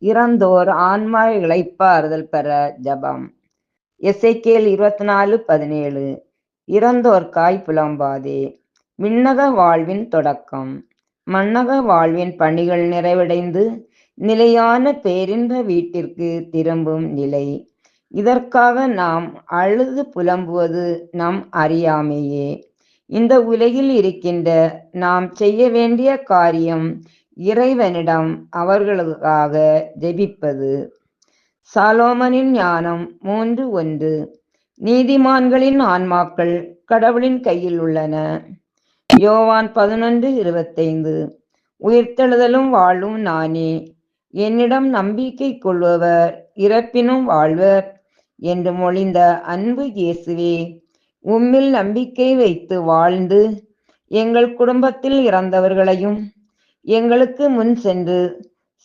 இறந்தோர் ஆன்மா இழைப்பாறுதல் பெற ஜபம். எஸ்ஐகேல் இருபத்தி நாலு பதினேழு இறந்தோர்க்காய் புலம்பாதே. விண்ணக வாழ்வின் தொடக்கம். மன்னக வாழ்வின் பணிகள் நிறைவடைந்து நிலையான பேரின்ப வீட்டிற்கு திரும்பும் நிலை. இதற்காக நாம் அழுது புலம்புவது நம் அறியாமையே. இந்த உலகில் இருக்கின்ற நாம் செய்ய வேண்டிய காரியம் இறைவனிடம் அவர்களுக்காக ஜெபிப்பது. சாலோமனின் ஞானம் மூன்று ஒன்று. நீதிமான்களின் ஆன்மாக்கள் கடவுளின் கையில் உள்ளன. யோவான் பதினொன்று இருபத்தைந்து. உயிர்த்தெழுதலும் வாழும் நானே. என்னிடம் நம்பிக்கை கொள்பவர் இறப்பினும் வாழ்வர் என்று மொழிந்த அன்பு இயேசுவே உம்மில் நம்பிக்கை வைத்து வாழ்ந்து எங்கள் குடும்பத்தில் இறந்தவர்களையும் எங்களுக்கு முன் சென்று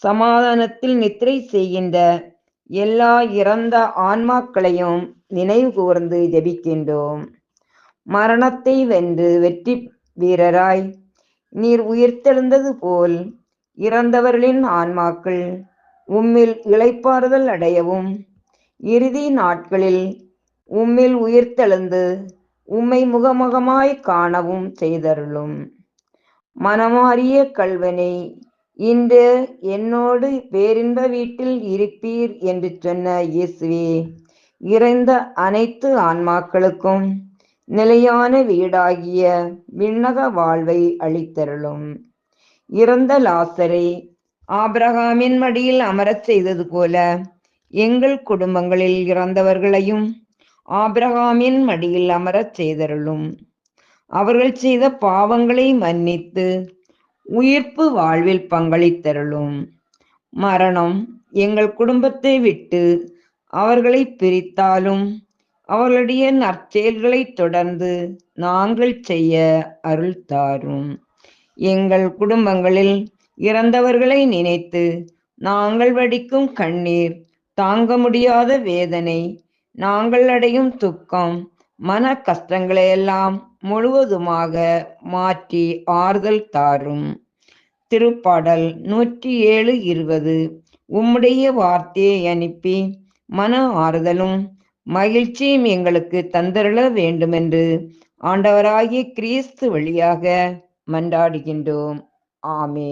சமாதானத்தில் நித்திரை செய்கின்ற எல்லா இறந்த ஆன்மாக்களையும் நினைவு கூர்ந்து ஜெபிக்கின்றோம். மரணத்தை வென்று வெற்றி வீரராய் நீர் உயிர்த்தெழுந்தது போல் இறந்தவர்களின் ஆன்மாக்கள் உம்மில் இளைப்பாறுதல் அடையவும் இறுதி நாட்களில் உம்மில் உயிர்த்தெழுந்து உம்மை முகமுகமாய் காணவும் செய்தருளும். மனமாறிய கல்வனை இன்று என்னோடு பேரின்ப வீட்டில் இருப்பீர் என்று சொன்ன இயேசுவே இறைந்த அனைத்து ஆன்மாக்களுக்கும் நிலையான வீடாகிய விண்ணக வாழ்வை அளித்தருளும். இறந்த லாசரை ஆபிரகாமின் மடியில் அமரச் செய்தது போல எங்கள் குடும்பங்களில் இறந்தவர்களையும் ஆபிரகாமின் மடியில் அமரச் செய்தருளும். அவர்கள் செய்த பாவங்களை மன்னித்து உயிர்ப்பு வாழ்வில் பங்களித்தருளும் மரணம் எங்கள் குடும்பத்தை விட்டு அவர்களை பிரித்தாலும் அவர்களுடைய நற்செயல்களை தொடர்ந்து நாங்கள் செய்ய அருள் தாரும். எங்கள் குடும்பங்களில் இறந்தவர்களை நினைத்து நாங்கள் வடிக்கும் கண்ணீர் தாங்க முடியாத வேதனை நாங்கள் அடையும் துக்கம் மன கஷ்டங்களையெல்லாம் முழுவதுமாக மாற்றி ஆறுதல் தாரும். திருப்பாடல் நூற்றி ஏழு இருபது. உம்முடைய வார்த்தையை அனுப்பி மன ஆறுதலும் மகிழ்ச்சியும் எங்களுக்கு தந்தருள வேண்டுமென்று ஆண்டவராகிய கிறிஸ்து வழியாக மன்றாடுகின்றோம். ஆமே